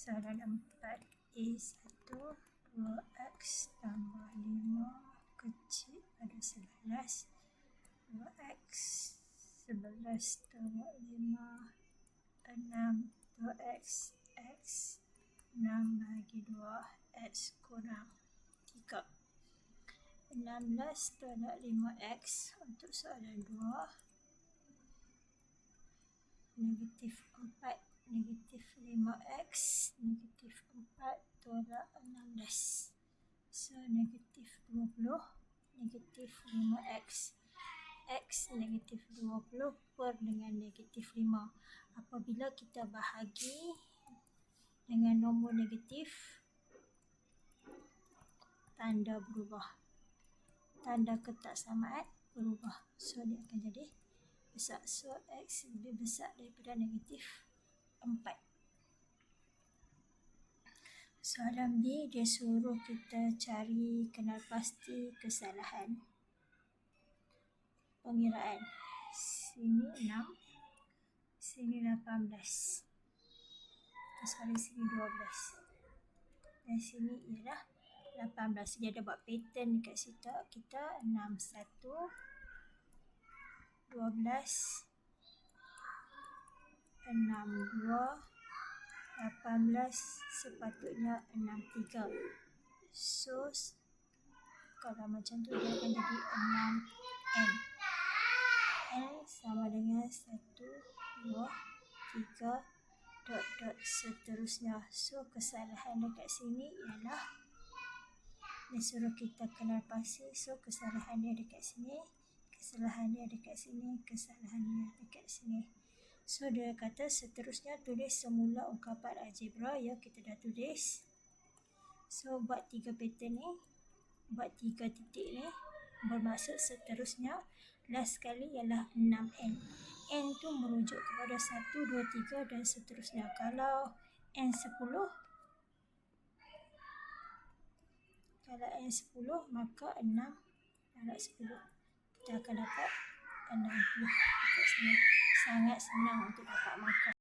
Soalan 4 A1 2x tambah 5 kecil pada 11 2x 11 tambah 5 6 2x x 6 bagi 2 x kurang 3 16 tolak 5x untuk soalan 2 negatif 4 negatif 5x negatif 4 tolak 16 so negatif 20 negatif 5x x. Negatif 20 per dengan negatif 5 apabila kita bahagi dengan nombor negatif tanda berubah. Tanda ketak samaat berubah. So dia akan jadi besar. So x lebih besar daripada negatif 4. Soalan B, dia suruh kita cari kenal pasti kesalahan pengiraan. Sini 6, sini 18. Sorry, sini 12. Dan sini ialah 18. Dia ada buat pattern dekat situ. Kita 6, 1, 12, enam dua lapan belas sepatutnya enam tiga. So kalau macam tu dia akan jadi enam n. N sama dengan satu dua tiga dot dot seterusnya. So kesalahan dekat sini ialah dia suruh kita kenal pasti so kesalahan dia dekat sini kesalahan dia dekat sini kesalahan dia dekat sini So dia kata seterusnya tulis semula ungkapan algebra yang kita dah tulis. So buat tiga pattern ni. Buat tiga titik ni. Bermaksud seterusnya last sekali ialah 6N. N tu merujuk kepada 1, 2, 3 dan seterusnya. Kalau N 10 kalau N 10 maka 6 darab 10 kita akan dapat 60 dekat sini sangat senang untuk dapat markah.